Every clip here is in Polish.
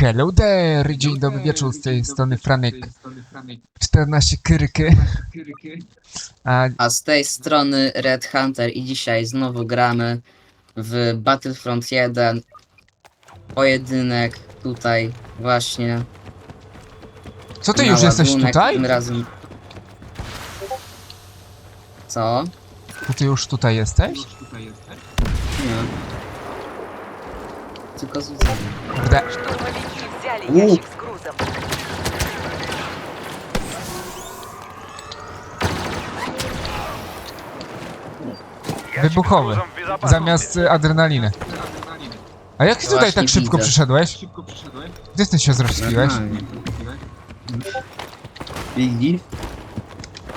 Hello there! Dzień dobry wieczór z tej strony Franek 14 Kyrky. A A z tej strony Red Hunter i dzisiaj znowu gramy w Battlefront 1 pojedynek tutaj właśnie. co ty na już jesteś ładunek, tutaj? Tym razem. Co? To ty już tutaj jesteś? Nie. Tylko z Kurde. Штурмовики взяли У. ящик с грузом. Wybuchowy. Zamiast y, adrenaliny. A jak ty tutaj Właśnie tak szybko widzę. przyszedłeś? Gdzie ty się zrespiłeś? Normalnie. Widzisz?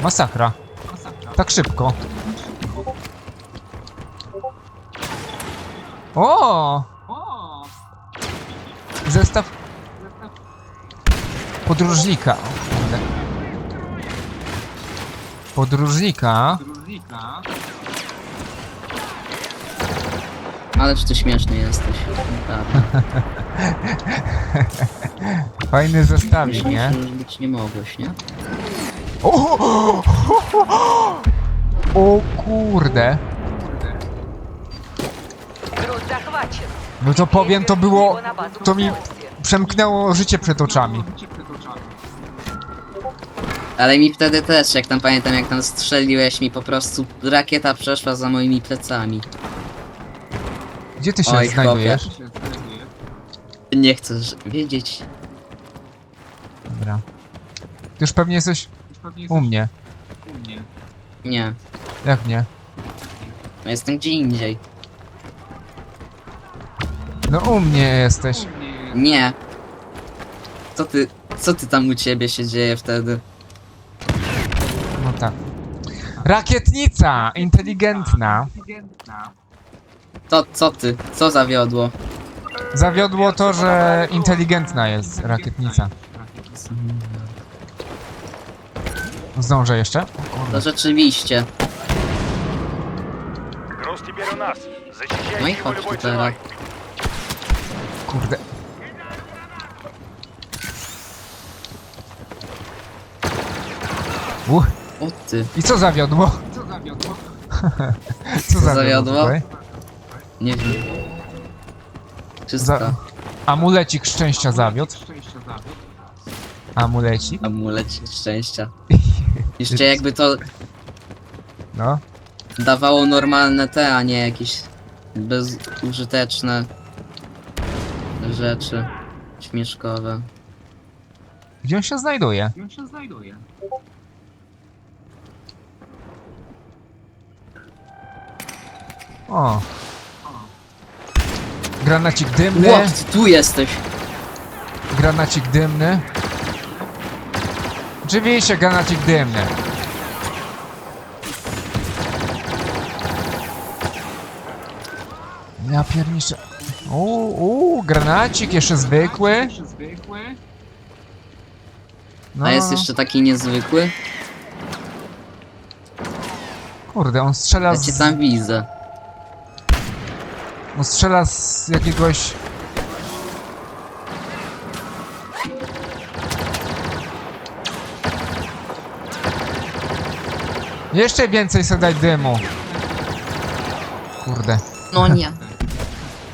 Masakra. Tak szybko. O! Zestaw podróżnika. Podróżnika. Ale czy ty śmieszny jesteś? Naprawdę. Fajny zestawik, nie? Śmieszny już być nie mogłeś, nie? O! o kurde. No to powiem, to było... To mi przemknęło życie przed oczami. Ale mi wtedy też, jak tam pamiętam, jak tam strzeliłeś mi, po prostu rakieta przeszła za moimi plecami. Gdzie ty się Oj, znajdujesz? chłopie. Nie chcesz wiedzieć. Dobra. Ty już pewnie jesteś u mnie. Nie, Jak nie? Jestem gdzie indziej. No u mnie jesteś. Nie. Co ty, co ty tam u ciebie się dzieje wtedy? No tak. Rakietnica! Inteligentna. To, co ty? Co zawiodło? Zawiodło to, że inteligentna jest rakietnica. Zdążę jeszcze? O To kurde. rzeczywiście. Груз теперь у нас. No i Защищайте его chodź любой tu teraz. ценой. Kurde. Uch. O ty, I co zawiodło? Co zawiodło? zawiodło? tutaj? nie wiem. Wszystko. Za... Amulecik szczęścia zawiódł. Amulecik? Amulet szczęścia. Jeszcze jakby to No. dawało normalne te, a nie jakieś bezużyteczne rzeczy śmieszkowe. Gdzie on się znajduje? O. Granacik dymny. Ło, ty tu jesteś! Granacik dymny. Oczywiście granacik dymny. Ja pierniczę. Uuu, granacik jeszcze zwykły. No, A jest jeszcze taki niezwykły? Kurde, on strzela Ja cię z... tam widzę. On strzela z jakiegoś... Jeszcze więcej sobie daj dymu. Kurde. No nie.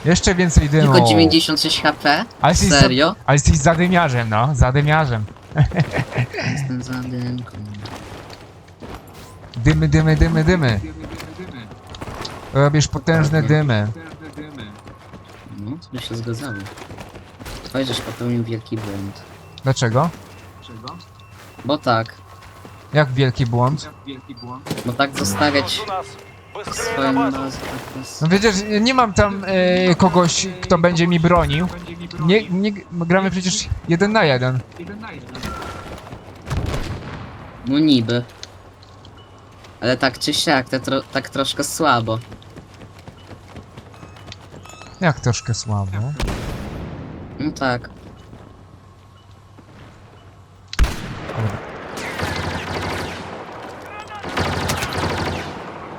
Jeszcze więcej dymu. Tylko 96 HP? Ale jesteś za- Serio? Ale jesteś zadymiarzem, no. Zadymiarzem. Jestem za dymką. Dymy, dymy, dymy, dymy. Robisz potężne dymy. No, to by się zgadzało. Oj, żeś popełnił wielki błąd. Dlaczego? Bo tak, Jak wielki błąd? bo tak zostawiać swoją nazwę. Tak no nie mam tam e, kogoś, kto będzie mi bronił. Nie, nie, gramy przecież jeden na jeden. No niby. Ale tak czy siak, to tro tak troszkę słabo. Jak troszkę słabo. No tak.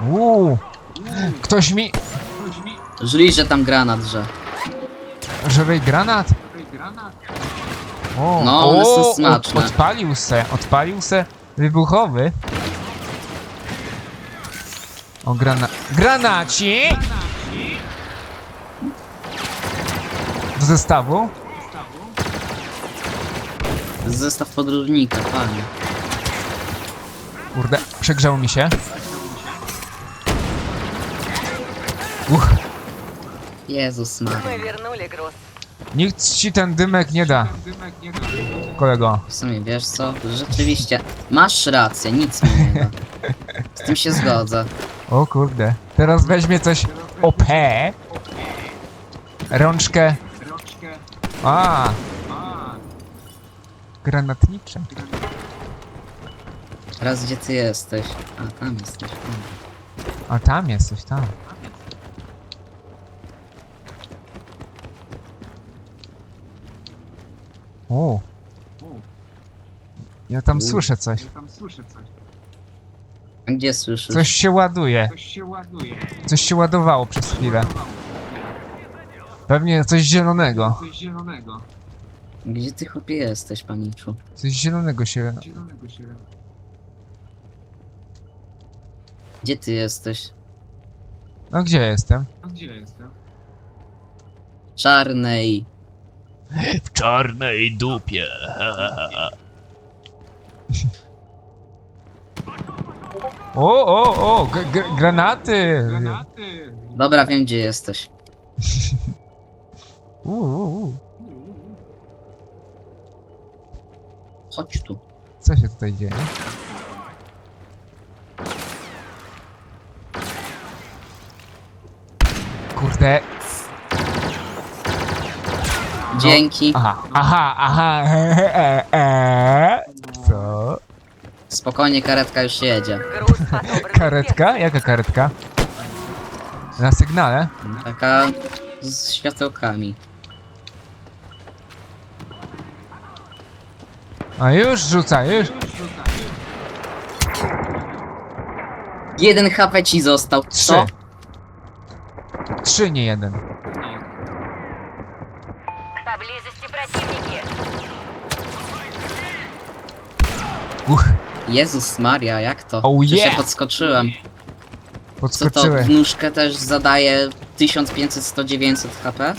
Uuu. Ktoś mi... Żli, że tam granat, że. Żywej granat? O, No, one są o, smaczne. Od, odpalił se, odpalił se wybuchowy. O, grana... Granaci! Do zestawu? Zestaw podróżnika, panie. Kurde, przegrzało mi się. Uch, Jezus Мы Maria. вернули груз. nikt ci ten dymek nie da, kolego. W sumie, wiesz co? Rzeczywiście, masz rację, nic mi nie da. Z tym się zgodzę. O kurde, teraz weźmie coś OP. Rączkę. A. Granatnicze. Teraz gdzie ty jesteś? A, tam jesteś. A tam jesteś, tam. O. Ja tam U. słyszę coś. A gdzie słyszysz? Coś się ładuje. Coś się ładowało przez chwilę. Pewnie coś zielonego. Gdzie ty chłopie jesteś, paniczu? Coś zielonego się... Gdzie ty jesteś? No gdzie jestem? Czarnej. W czarnej dupie. O, o, o! G g granaty! Dobra, wiem gdzie jesteś. U, u, u. Chodź tu. Co się tutaj dzieje? Kurde. Dzięki. Aha, aha, aha. E, e, e. Co? Spokojnie, karetka już jedzie. Груз отобран. Karetka? Jaka karetka? Na sygnale? Taka z światełkami. A już rzuca, już. Jeden HP ci został. Trzy. Co? Trzy, nie jeden. Jezus Maria, jak to? Oh yeah! się podskoczyłem? Co to nóżkę też zadaje 1500-100-900 HP?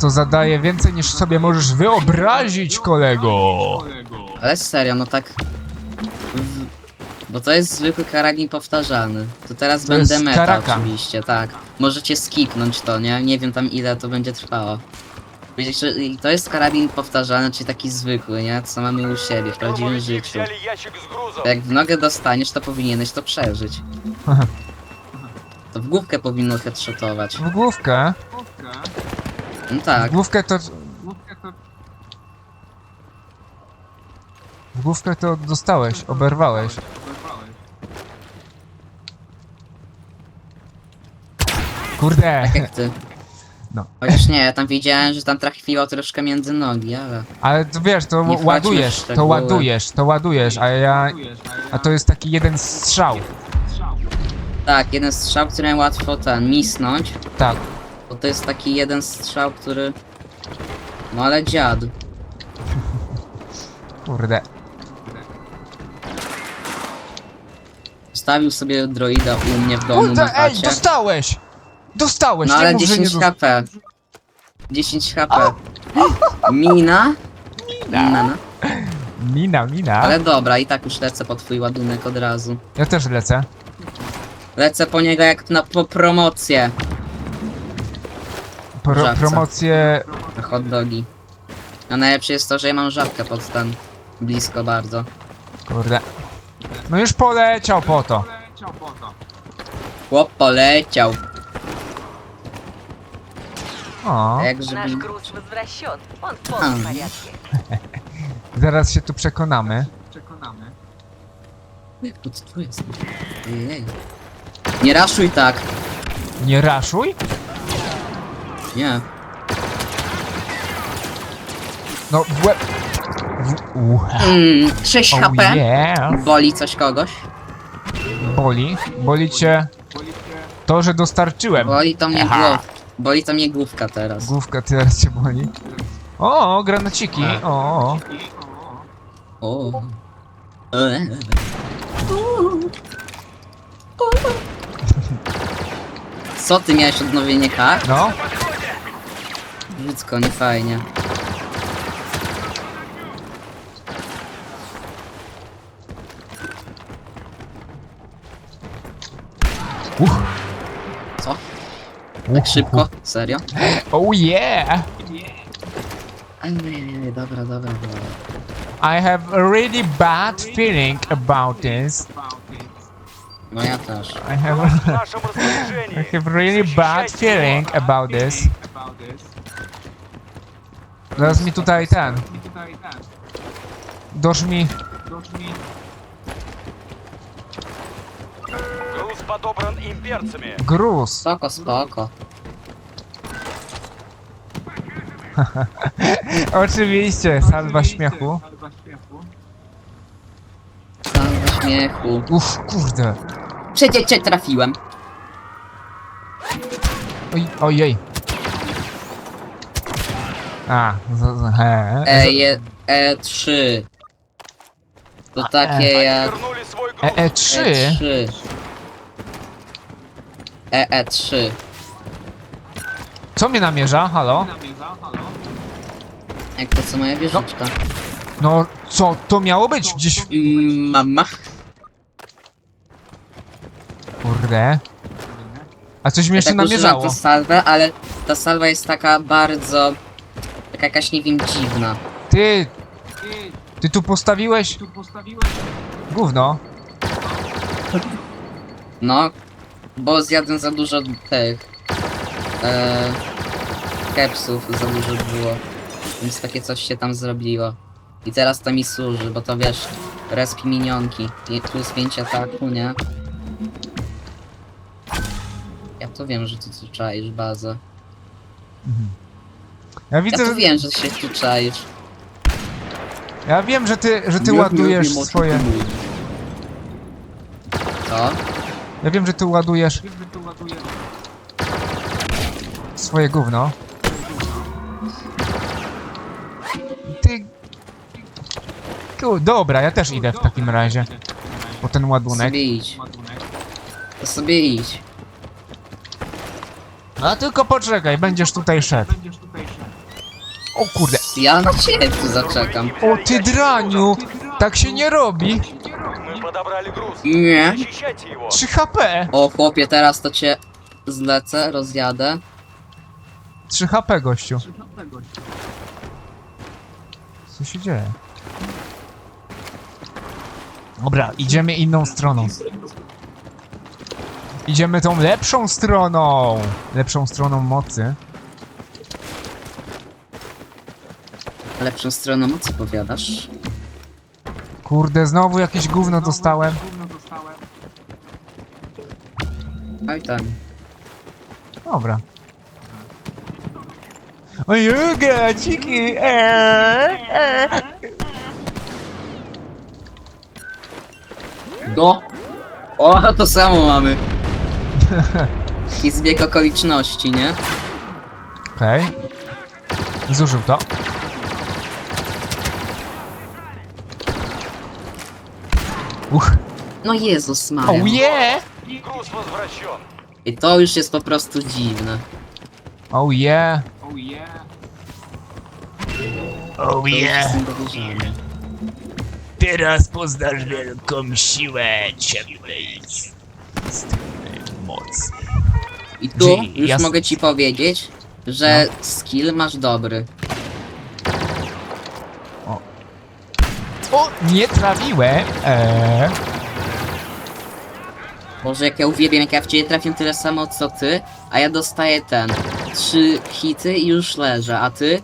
To zadaje więcej niż sobie możesz wyobrazić, kolego. Ale serio, no tak... W... Bo to jest zwykły karabin powtarzalny. To teraz To będę meta karaka. oczywiście, tak. Możecie skipnąć to, nie? Nie wiem tam ile to będzie trwało. Wiecie, że- i To jest karabin powtarzalny, czyli taki zwykły, nie? Co mamy u siebie w prawdziwym Грузовики życiu. взяли ящик с грузом. Jak w nogę dostaniesz, to powinieneś to przeżyć. To w główkę powinno headshotować. W główkę. No W tak. główkę to... W główkę to dostałeś, oberwałeś. Kurde, Jak ty. No. Chociaż nie, ja tam widziałem, że tam trafiło troszkę między nogi, ale... ale to wiesz, to Nie wchodźmy w ładujesz, to szczegóły. ładujesz, to ładujesz, a ja... A to jest taki jeden strzał. Tak, jeden strzał, który łatwo ten, misnąć. Tak. Bo to jest taki jeden strzał, który... No ale dziad. Kurde. Stawił sobie droida u mnie w domu na Kurde, ej, chacie. dostałeś! Dostałeś, No nie ale mów, że nie 10 dostałeś. HP. 10 HP. Mina? Mina. no. Mina, mina. Ale dobra, i tak już lecę po twój ładunek od razu. Ja też lecę. Lecę po niego jak na po promocję. Pro, promocję... Na hot dogi. A najlepsze jest to, że ja mam żabkę pod ten. Blisko bardzo. Kurde. No już poleciał po to. Chłop poleciał. O, A jak Наш żeby... груз возвращен. Он в полном Ам. порядке. zaraz się tu przekonamy. Jak to co tu jest? Ojej. Nie raszuj tak. Nie raszuj? Nie. No w łeb... W, u, Mm, 6 oh HP. yeah. Boli coś kogoś? Boli? Boli cię... To, że dostarczyłem. Boli to mnie Aha. głów. Boli to mnie główka teraz. Główka teraz cię boli. O, granaciki. O, O. E. Co ty miałeś odnowienie kart? no. Brzydko, nie fajnie. Uch. Tak szybko? Serio? Oh yeah! Nie, nie, nie, nie, dobra, dobra, dobra. I have a really bad feeling about this. No ja też. I have a, I have really bad feeling about this. Zaraz mi tutaj ten. Dosz mi... подобран имперцами. Gruz. Spoko, spoko. Oczywiście, salwa śmiechu. Salwa śmiechu. Uff, kurde. Przecież cię trafiłem. Oj, ojej. A, z, z, he, E, je, E3. To takie jak Вернули свой груз. e, E3? E3. E, E3. Co mnie namierza? Halo? Jak to co moja wieżyczka. No, co to miało być? Gdzieś... Mm, Mama. Kurde. A coś mnie Ja jeszcze tak używam namierzało. tą salwę, ale ta salwa jest taka bardzo... Taka jakaś, nie wiem, dziwna. Ty... Ty tu postawiłeś... Gówno. No, bo zjadłem za dużo tych... E, kepsów, za dużo było. Więc takie coś się tam zrobiło. I teraz to mi służy, bo to wiesz, respi minionki. I plus 5 ataku, nie? Ja to wiem, że ty tu czaisz bazę. Ja Ja widzę, to że... wiem, że się tu czaisz. Ja wiem, że ty, że ty ładujesz swoje... Co? Ja wiem, że ty ładujesz... Swoje gówno. Ty... Dobra, ja też idę w takim razie. Po ten ładunek. Sobie idź. To sobie idź. No tylko poczekaj, będziesz tutaj szedł. O kurde. Ja na ciebie tu zaczekam. O ty draniu! Tak się nie robi! Мы подобрали груз. Nie. Защищайте его. 3 HP! O chłopie, teraz to cię zlecę, rozjadę. 3 HP gościu. Co się dzieje? Dobra, idziemy inną stroną. Idziemy tą lepszą stroną! Lepszą stroną mocy. Lepszą stroną mocy powiadasz? Kurde, znowu jakieś gówno dostałem. Oj tam. Dobra. Ojej, graciki! Eee, eee. No! O, to samo mamy. I zbieg okoliczności, nie? Okej. Zużył to. No Jezus Oh Maria. yeah! Груз возвращен. I to już jest po prostu dziwne. Oh yeah! Oh To już yeah, jest niedowierzane. teraz poznasz wielką siłę ciemnej strony mocy. I tu Gdzie- już ja- mogę ci powiedzieć, że skill masz dobry. O, nie trafiłem! Eee. Boże, jak ja uwielbiam, jak ja w ciebie trafię tyle samo co ty, a ja dostaję ten. Trzy hity i już leżę, a ty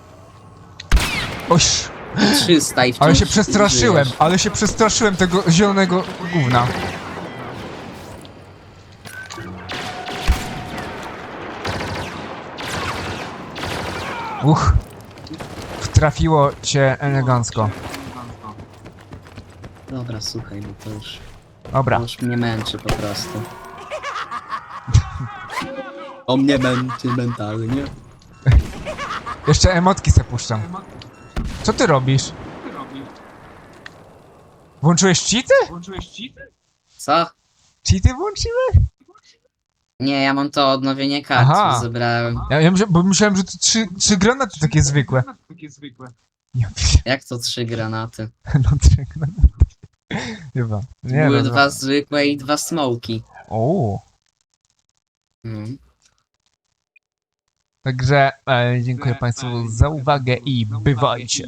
Oś, 300 i wciąż ale się przestraszyłem, żyjesz. ale się przestraszyłem tego zielonego gówna. Uch. Trafiło cię elegancko. Dobra, słuchaj, bo to już, Dobra. to już mnie męczy po prostu. O mnie męczy mentalnie. Jeszcze emotki se puszczam. Co ty robisz? Włączyłeś cheaty? Co? Cheaty włączyłeś? Nie, ja mam to odnowienie kart, Aha. zebrałem. Ja, ja myślę, bo myślałem, że to trzy, trzy granaty takie zwykłe. Ja pier- Jak to trzy granaty? no trzy granaty. Chyba. Nie Były no, dwa zwykłe i dwa smoki. O, Mhm. Także e, dziękuję Państwu za uwagę i bywajcie.